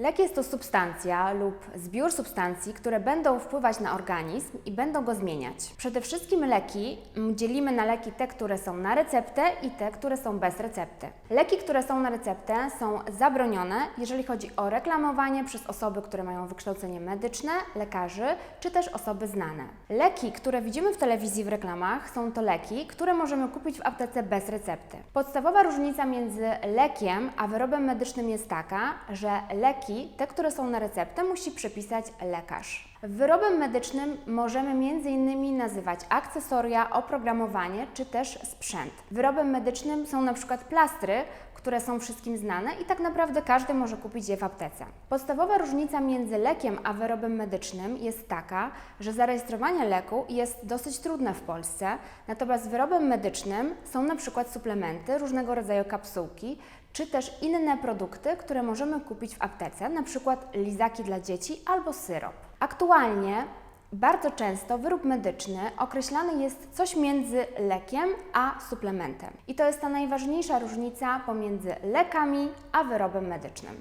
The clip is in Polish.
Lek jest to substancja lub zbiór substancji, które będą wpływać na organizm i będą go zmieniać. Przede wszystkim leki dzielimy na leki te, które są na receptę i te, które są bez recepty. Leki, które są na receptę są zabronione, jeżeli chodzi o reklamowanie przez osoby, które mają wykształcenie medyczne, lekarzy czy też osoby znane. Leki, które widzimy w telewizji w reklamach, są to leki, które możemy kupić w aptece bez recepty. Podstawowa różnica między lekiem a wyrobem medycznym jest taka, że leki, te, które są na receptę, musi przepisać lekarz. Wyrobem medycznym możemy m.in. nazywać akcesoria, oprogramowanie czy też sprzęt. Wyrobem medycznym są na przykład plastry, które są wszystkim znane i tak naprawdę każdy może kupić je w aptece. Podstawowa różnica między lekiem a wyrobem medycznym jest taka, że zarejestrowanie leku jest dosyć trudne w Polsce, natomiast wyrobem medycznym są na przykład suplementy, różnego rodzaju kapsułki, czy też inne produkty, które możemy kupić w aptece, na przykład lizaki dla dzieci albo syrop. Aktualnie bardzo często wyrób medyczny określany jest coś między lekiem a suplementem. I to jest ta najważniejsza różnica pomiędzy lekami a wyrobem medycznym.